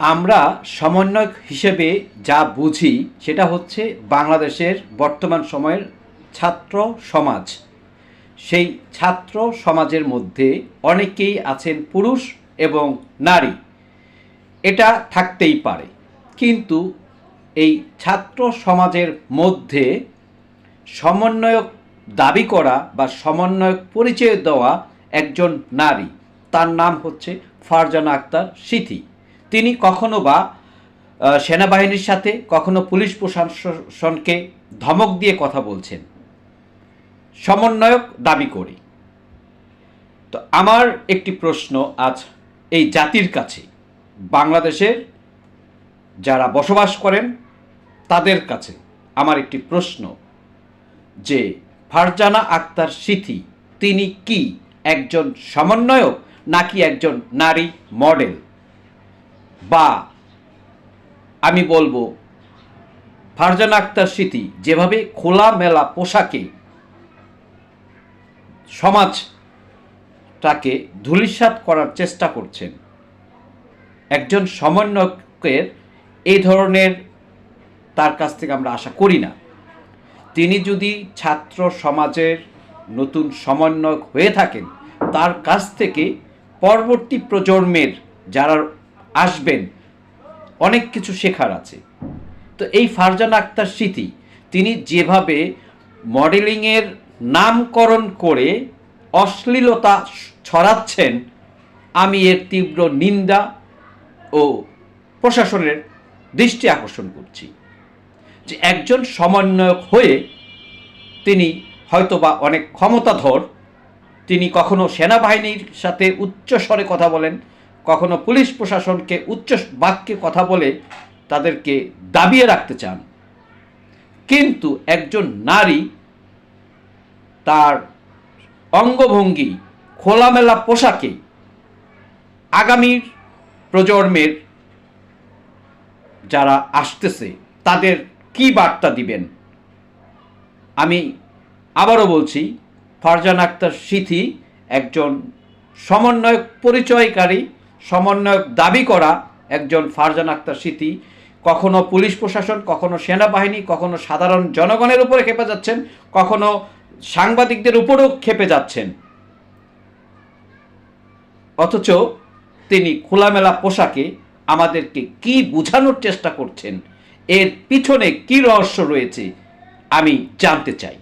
আমরা সমন্বয়ক হিসেবে যা বুঝি সেটা হচ্ছে বাংলাদেশের বর্তমান সময়ের ছাত্র সমাজ। সেই ছাত্র সমাজের মধ্যে অনেকেই আছেন পুরুষ এবং নারী। এটা থাকতেই পারে। কিন্তু এই ছাত্র সমাজের মধ্যে সমন্বয়ক দাবি করা বা সমন্বয়ক পরিচয় দেওয়া একজন নারী, তার নাম হচ্ছে ফারজানা আক্তার সিথি। তিনি কখনো বা সেনাবাহিনীর সাথে কখনো পুলিশ প্রশাসনকে ধমক দিয়ে কথা বলছেন। সমন্বয়ক দাবি করি। তো আমার একটি প্রশ্ন আজ এই জাতির কাছে, বাংলাদেশের যারা বসবাস করেন তাদের কাছে আমার একটি প্রশ্ন যে, ফারজানা আক্তার সিথি তিনি কি একজন সমন্বয়ক নাকি একজন নারী মডেল? বা আমি বলব, ফারজান আক্তার স্মৃতি যেভাবে খোলামেলা পোশাকে সমাজটাকে ধূলিসাৎ করার চেষ্টা করছেন, একজন সমন্বয়কের এই ধরনের তার কাছ থেকে আমরা আশা করি না। তিনি যদি ছাত্র সমাজের নতুন সমন্বয়ক হয়ে থাকেন, তার কাছ থেকে পরবর্তী প্রজন্মের যারা আসবেন। অনেক কিছু শেখার আছে। তো এই ফারজান আক্তার স্মৃতি, তিনি যেভাবে মডেলিংয়ের নামকরণ করে অশ্লীলতা ছড়াচ্ছেন, আমি এর তীব্র নিন্দা ও প্রশাসনের দৃষ্টি আকর্ষণ করছি যে একজন সমন্বয়ক হয়ে তিনি হয়তোবা অনেক ক্ষমতাধর, তিনি কখনো সেনাবাহিনীর সাথে উচ্চস্বরে কথা বলেন কখনো পুলিশ প্রশাসনকে উচ্চ বাক্যে কথা বলে তাদেরকে দাবিয়ে রাখতে চান। কিন্তু একজন নারী তার অঙ্গভঙ্গি, খোলামেলা পোশাকে আগামীর প্রজন্মের যারা আসতেছে, তাদের কি বার্তা দিবেন? আমি আবারও বলছি, ফারজান আক্তার সিথি একজন সমন্বয়ক পরিচয়কারী সমন্বয়ক দাবি করা একজন ফারজান আক্তার স্মৃতি কখনো পুলিশ প্রশাসন, কখনো সেনাবাহিনী, কখনো সাধারণ জনগণের উপরে খেপে যাচ্ছেন, কখনো সাংবাদিকদের উপরেও খেপে যাচ্ছেন। অথচ তিনি খোলামেলা পোশাকে আমাদেরকে কি বোঝানোর চেষ্টা করছেন, এর পিছনে কি রহস্য রয়েছে, আমি জানতে চাই।